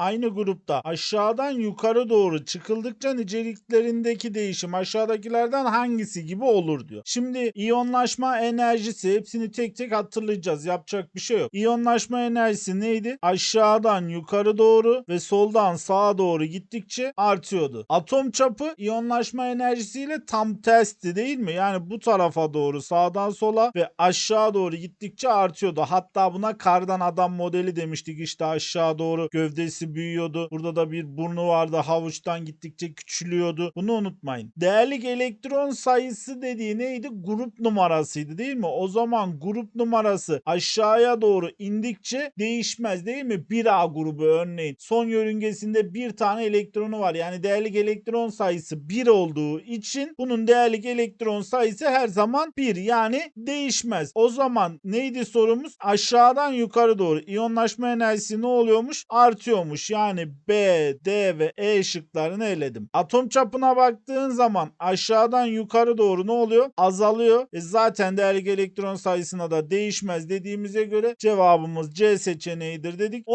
aynı grupta aşağıdan yukarı doğru çıkıldıkça niceliklerindeki değişim aşağıdakilerden hangisi gibi olur diyor. Şimdi iyonlaşma enerjisi hepsini tek tek hatırlayacağız. Yapacak bir şey yok. İyonlaşma enerjisi neydi? Aşağıdan yukarı doğru ve soldan sağa doğru gittikçe artıyordu. Atom çapı iyonlaşma enerjisiyle tam tersti değil mi? Yani bu tarafa doğru sağdan sola ve aşağı doğru gittikçe artıyordu. Hatta buna kardan adam modeli demiştik. İşte aşağı doğru gövdesi büyüyordu. Burada da bir burnu vardı. Havuçtan gittikçe küçülüyordu. Bunu unutmayın. Değerlik elektron sayısı dediği neydi? Grup numarasıydı değil mi? O zaman grup numarası aşağıya doğru indikçe değişmez değil mi? 1A grubu örneğin. Son yörüngesinde bir tane elektronu var. Yani değerlik elektron sayısı 1 olduğu için bunun değerlik elektron sayısı her zaman 1. Yani değişmez. O zaman neydi sorumuz? Aşağıdan yukarı doğru iyonlaşma enerjisi ne oluyormuş? Artıyormuş. Yani B, D ve E şıklarını eledim. Atom çapına baktığın zaman aşağıdan yukarı doğru ne oluyor? Azalıyor. E zaten değerlik elektron sayısına da değişmez dediğimize göre cevabımız C seçeneğidir dedik.